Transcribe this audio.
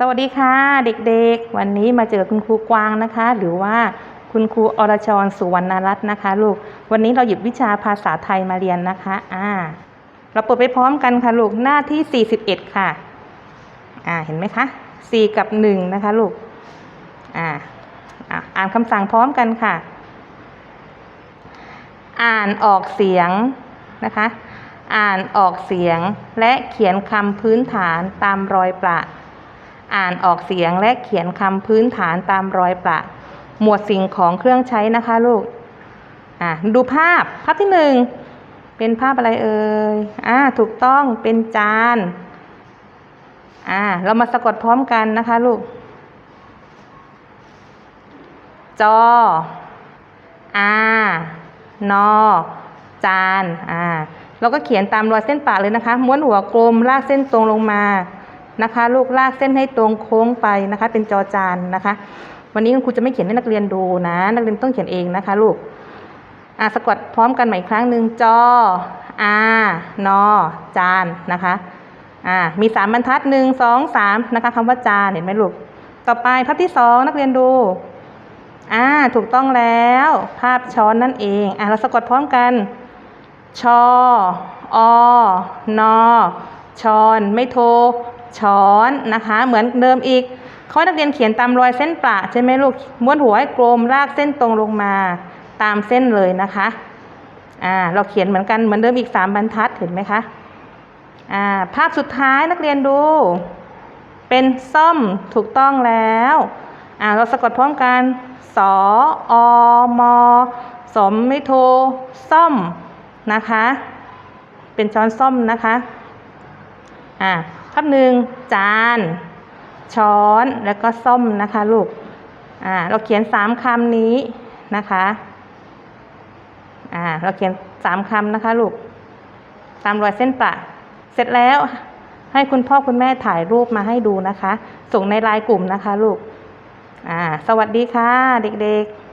สวัสดีค่ะเด็กๆ วันนี้มาเจอคุณครูกวางนะคะ หรือว่าคุณครูอรชรสุวรรณรัตน์นะคะ ลูกวันนี้เราหยิบวิชาภาษาไทยมาเรียนนะคะอ่าเราเปิดไปพร้อมกันค่ะลูกหน้าที่ 41 ค่ะอ่าเห็นไหมคะ 4 กับ 1 นะคะลูกอ่าอ่าอ่านคำสั่งพร้อมกันค่ะ อ่านออกเสียงนะคะ อ่านออกเสียงและเขียนคำพื้นฐานตามรอยประ อ่านออกเสียงและเขียนคำพื้นฐานตามรอยประหมวดสิ่งของเครื่องใช้นะคะลูกอ่าดูภาพภาพที่หนึ่งเป็นภาพอะไรเอ่ยอ่าถูกต้องเป็นจานอ่าเรามาสะกดพร้อมกันนะคะลูก จออานอจานอ่าเราก็เขียนตามรอยเส้นปะเลยนะคะ ม้วนหัวกลมลากเส้นตรงลงมา นะคะ ลูกลากเส้นให้ตรงโค้งไปนะคะ เป็นจอจานนะคะ วันนี้คุณครูจะไม่เขียนให้นักเรียนดูนะ นักเรียนต้องเขียนเองนะคะ ลูกอ่าสะกดพร้อมกันใหม่อีกครั้งหนึ่งจออานอจานนะคะอ่ามีสามบรรทัดหนึ่งสองสามนะคะคำว่าจานเห็นไหมลูกต่อไปภาพที่สองนักเรียนดูอ่าถูกต้องแล้ว ภาพช้อนนั่นเองอ่าเราสะกดพร้อมกัน ชอ อ นอชอน ไม่โท ช้อนนะคะ เหมือนเดิมอีกเขาให้นักเรียนเขียนตามรอยเส้นประใช่ไหมลูกม้วนหัวให้กลมลากเส้นตรงลงมาตามเส้นเลยนะคะอ่าเราเขียนเหมือนกันเหมือนเดิมอีกสามบรรทัดเห็นไหมคะอ่าภาพสุดท้ายนักเรียนดู เป็นซ่อมถูกต้องแล้วอ่าเราสะกดพร้อมกันสออมสมไม่โทซ่อมนะคะ เป็นช้อนซ่อมนะคะอ่า ภาพหนึ่งจาน ช้อนแล้วก็ส้มนะคะลูกอ่าเราเขียนสามคำนี้นะคะอ่าเราเขียนสามคำนะคะลูกตามรอยเส้นประเสร็จแล้วให้คุณพ่อคุณแม่ถ่ายรูปมาให้ดูนะคะ ส่งในไลน์กลุ่มนะคะลูกอ่าสวัสดีค่ะเด็กๆ